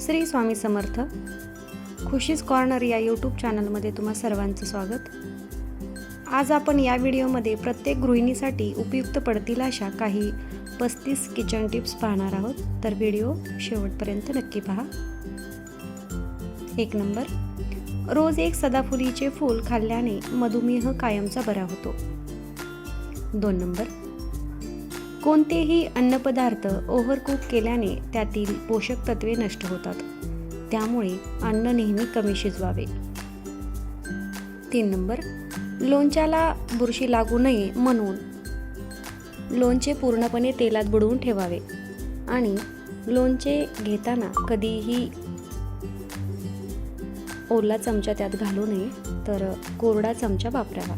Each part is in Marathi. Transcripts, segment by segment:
श्री स्वामी समर्थ. खुशीज कॉर्नर या यूट्यूब चॅनलमध्ये तुम्हा सर्वांचं स्वागत. आज आपण या व्हिडिओमध्ये प्रत्येक गृहिणीसाठी उपयुक्त पडतील अशा काही पस्तीस किचन टिप्स पाहणार आहोत. तर व्हिडिओ शेवटपर्यंत नक्की पहा. एक नंबर. रोज एक सदाफुलीचे फूल खाल्ल्याने मधुमेह कायमचा बरा होतो. दोन नंबर. कोणतेही अन्नपदार्थ ओव्हरकुक केल्याने त्यातील पोषक तत्वे नष्ट होतात. त्यामुळे अन्न नेहमी कमी शिजवावे. तीन नंबर लोणच्याला बुरशी लागू नये म्हणून लोणचे पूर्णपणे तेलात बुडवून ठेवावे आणि लोणचे घेताना कधीही ओला चमचा त्यात घालू नये तर कोरडा चमचा वापरावा.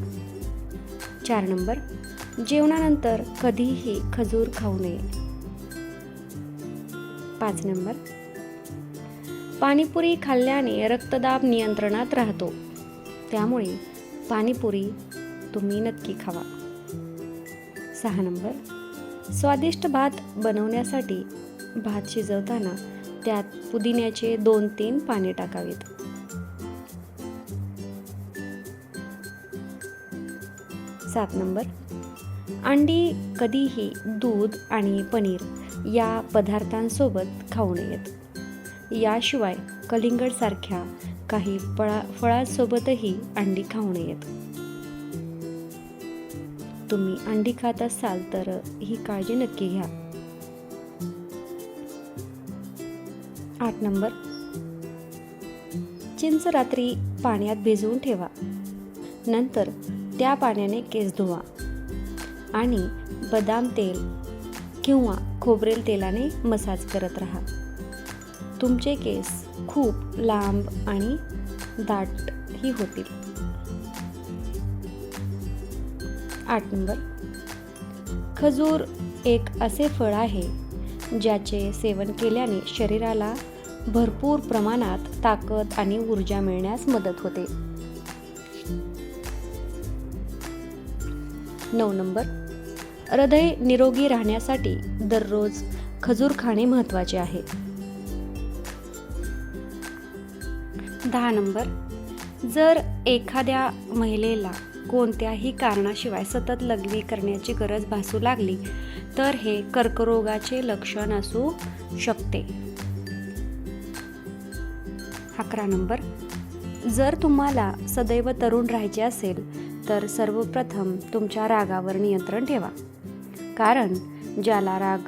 चार नंबर जेवणानंतर कधीही खजूर खाऊ नये. पाच नंबर. पाणीपुरी खाल्ल्याने रक्तदाब नियंत्रणात राहतो. त्यामुळे पाणीपुरी तुम्ही नक्की खावा. सहा नंबर. स्वादिष्ट भात बनवण्यासाठी भात शिजवताना त्यात पुदिन्याचे दोन तीन पाने टाकावीत. सात नंबर. अंडी कधीही दूध आणि पनीर या पदार्थांसोबत खाऊ नयेत. याशिवाय कलिंगडसारख्या काही फळा फळांसोबतही अंडी खाऊ नयेत. तुम्ही अंडी खात असाल तर ही काळजी नक्की घ्या. आठ नंबर. चिंच रात्री पाण्यात भिजवून ठेवा. नंतर त्या पाण्याने केस धुवा. आणि बदाम तेल किंवा खोबरेल तेलाने मसाज करत राहा. तुमचे केस खूप लांब आणि दाटही होतील. आठ नंबर. खजूर एक असे फळ आहे ज्याचे सेवन केल्याने शरीराला भरपूर प्रमाणात ताकद आणि ऊर्जा मिळण्यास मदत होते. नऊ नंबर. हृदय निरोगी राहण्यासाठी दररोज खजूर खाणे महत्त्वाचे आहे. दहा नंबर. जर एखाद्या महिलेला कोणत्याही कारणाशिवाय सतत लघवी करण्याची गरज भासू लागली तर हे कर्करोगाचे लक्षण असू शकते. अकरा नंबर. जर तुम्हाला सदैव तरुण राहायचे असेल तर सर्वप्रथम तुमच्या रागावर नियंत्रण ठेवा. कारण ज्याला राग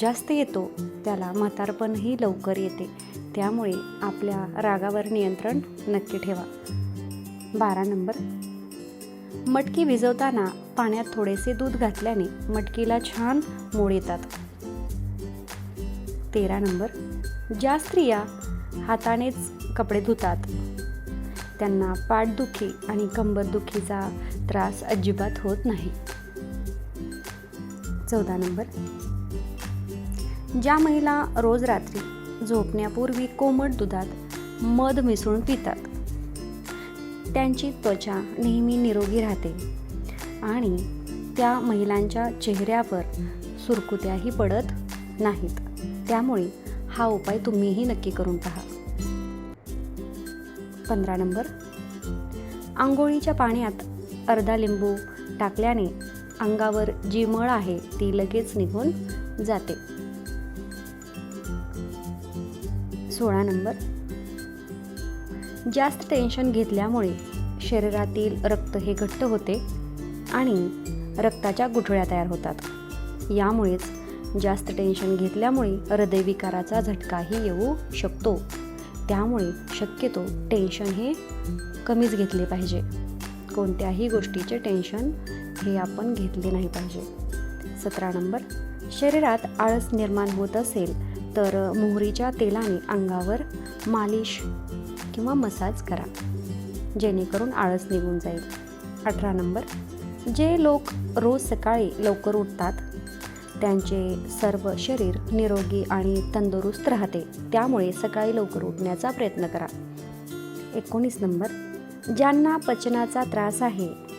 जास्त येतो त्याला म्हातारपणही लवकर येते. त्यामुळे आपल्या रागावर नियंत्रण नक्की ठेवा. बारा नंबर. मटकी भिजवताना पाण्यात थोडेसे दूध घातल्याने मटकीला छान मोड येतात. तेरा नंबर. ज्या स्त्रिया हातानेच कपडे धुतात त्यांना पाठदुखी आणि कंबरदुखीचा त्रास अजिबात होत नाही. चौदा नंबर. ज्या महिला रोज रात्री झोपण्यापूर्वी कोमट दुधात मध मिसळून पितात त्यांची त्वचा नेहमी निरोगी राहते आणि त्या महिलांच्या चेहऱ्यावर सुरकुत्याही पडत नाहीत. त्यामुळे हा उपाय तुम्हीही नक्की करून पहा. पंधरा नंबर. आंघोळीच्या पाण्यात अर्धा लिंबू टाकल्याने अंगावर जी मळ आहे ती लगेच निघून जाते. सोळा नंबर. जास्त टेन्शन घेतल्यामुळे शरीरातील रक्त हे घट्ट होते आणि रक्ताच्या गुठळ्या तयार होतात. यामुळेच जास्त टेन्शन घेतल्यामुळे हृदयविकाराचा झटकाही येऊ शकतो. त्यामुळे शक्यतो टेन्शन हे कमीच घेतले पाहिजे. कोणत्याही गोष्टीचे टेन्शन हे आपण घेतले नाही पाहिजे. सतरा नंबर. शरीरात आळस निर्माण होत असेल तर मोहरीच्या तेलाने अंगावर मालिश किंवा मसाज करा जेणेकरून आळस निघून जाईल. अठरा नंबर. जे लोक रोज सकाळी लवकर उठतात त्यांचे सर्व शरीर निरोगी आणि तंदुरुस्त राहते. त्यामुळे सकाळी लवकर उठण्याचा प्रयत्न करा. एकोणीस नंबर. ज्यांना पचनाचा त्रास आहे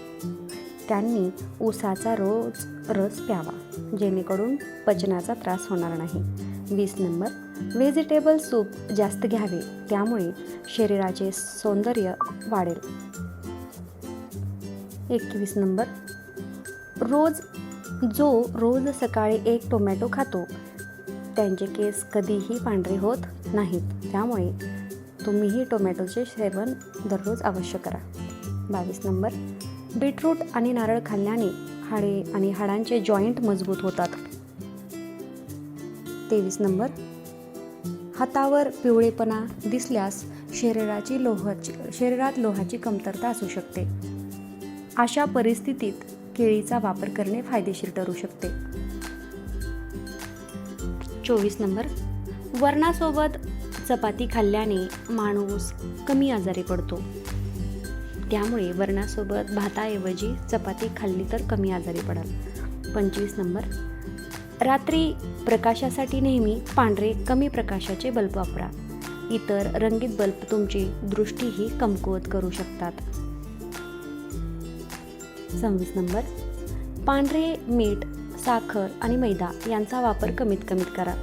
त्यांनी ऊसाचा रोज रस प्यावा जेणेकरून पचनाचा त्रास होणार नाही. वीस नंबर व्हेजिटेबल सूप जास्त घ्यावे त्यामुळे शरीराचे सौंदर्य वाढेल. एकवीस नंबर रोज जो रोज सकाळी एक टोमॅटो खातो त्यांचे केस कधीही पांढरे होत नाहीत. त्यामुळे तुम्हीही टोमॅटोचे सेवन दररोज अवश्य करा. बावीस नंबर बीटरूट आणि नारळ खाल्ल्याने हाडे आणि हाडांचे जॉईंट मजबूत होतात. तेवीस नंबर. हातावर पिवळेपणा दिसल्यास शरीराची लोहाची शरीरात लोहाची कमतरता असू शकते. अशा परिस्थितीत केळीचा वापर करणे फायदेशीर ठरू शकते. चोवीस नंबर. वरणासोबत चपाती खाल्ल्याने माणूस कमी आजारी पडतो. त्यामुळे वरणासोबत भाताऐवजी चपाती खाल्ली तर कमी आजारी पडाल. पंचवीस नंबर. रात्री प्रकाशासाठी नेहमी पांढरे कमी प्रकाशाचे बल्ब वापरा. इतर रंगीत बल्ब तुमची दृष्टीही कमकुवत करू शकतात. सव्वीस नंबर. पांढरे मीठ साखर आणि मैदा यांचा वापर कमीत कमीत करा.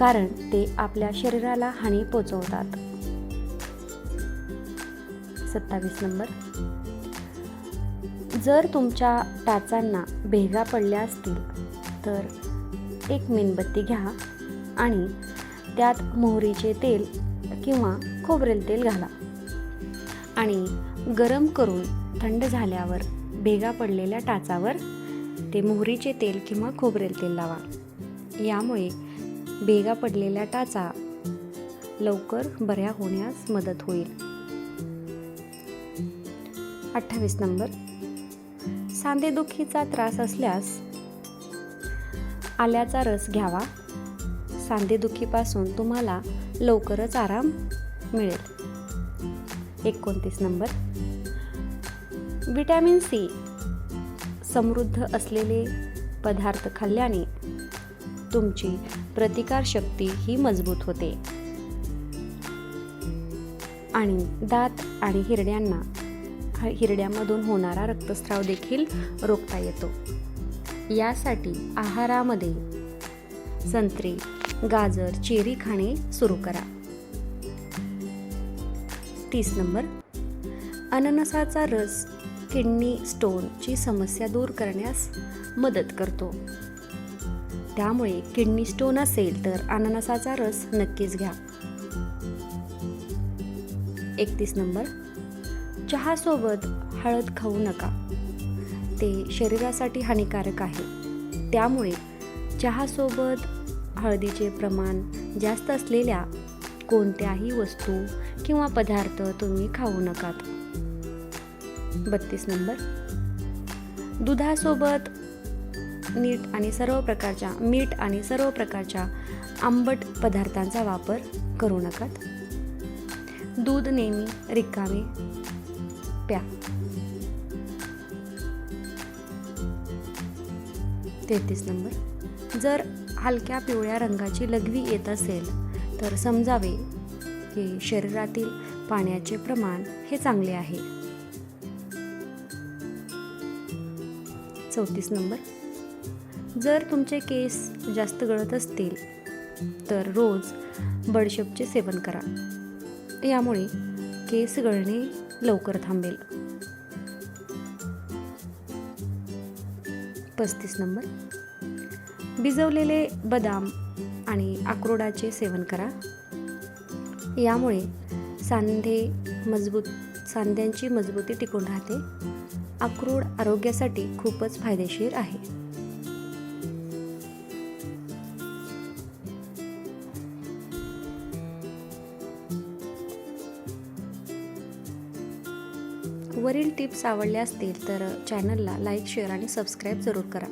कारण ते आपल्या शरीराला हानी पोचवतात. सत्तावीस नंबर. जर तुमच्या टाचांना भेगा पडल्या असतील तर एक मेणबत्ती घ्या आणि त्यात मोहरीचे तेल किंवा खोबरेल तेल घाला. आणि गरम करून थंड झाल्यावर भेगा पडलेल्या टाचावर ते मोहरीचे तेल किंवा खोबरेल तेल लावा. यामुळे भेगा पडलेल्या टाचा लवकर बऱ्या होण्यास मदत होईल. अठ्ठावीस नंबर. सांधेदुखीचा त्रास असल्यास आल्याचा रस घ्यावा. सांधेदुखीपासून तुम्हाला लवकरच आराम मिळेल. एकोणतीस नंबर. विटॅमिन सी समृद्ध असलेले पदार्थ खाल्ल्याने तुमची प्रतिकारशक्ती ही मजबूत होते. आणि दात आणि हिरड्यांना हिरड्यामधून होणारा रक्तस्राव देखील रोखता येतो. यासाठी आहारामध्ये संत्री गाजर चेरी खाणे सुरू करा. तीस नंबर. अननसाचा रस किडनी स्टोनची समस्या दूर करण्यास मदत करतो. त्यामुळे किडनी स्टोन असेल तर अननसाचा रस नक्कीच घ्या. एकतीस नंबर. चहासोबत हळद खाऊ नका. ते शरीरासाठी हानिकारक आहे. त्यामुळे चहासोबत हळदीचे प्रमाण जास्त असलेल्या कोणत्याही वस्तू किंवा पदार्थ तुम्ही खाऊ नकात. बत्तीस नंबर. दुधासोबत नीट आणि सर्व प्रकारच्या मीठ आणि सर्व प्रकारच्या आंबट पदार्थांचा वापर करू नकात. दूध नेहमी रिकामे प्या तेहतीस नंबर. जर हलक्या पिवळ्या रंगाची लघवी येत असेल तर समजावे की शरीरातील पाण्याचे प्रमाण हे चांगले आहे. चौतीस नंबर. जर तुमचे केस जास्त गळत असतील तर रोज बडशपचे सेवन करा. यामुळे केस गळणे लवकर थांबेल. पस्तीस नंबर. भिजवलेले बदाम आणि अक्रोडाचे सेवन करा. यामुळे सांधे मजबूत सांध्यांची मजबूती टिकून राहते. अक्रोड आरोग्यासाठी खूपच फायदेशीर आहे. वरील टिप्स आवडल्या असतील तर चॅनलला लाईक शेअर आणि सबस्क्राईब जरूर करा.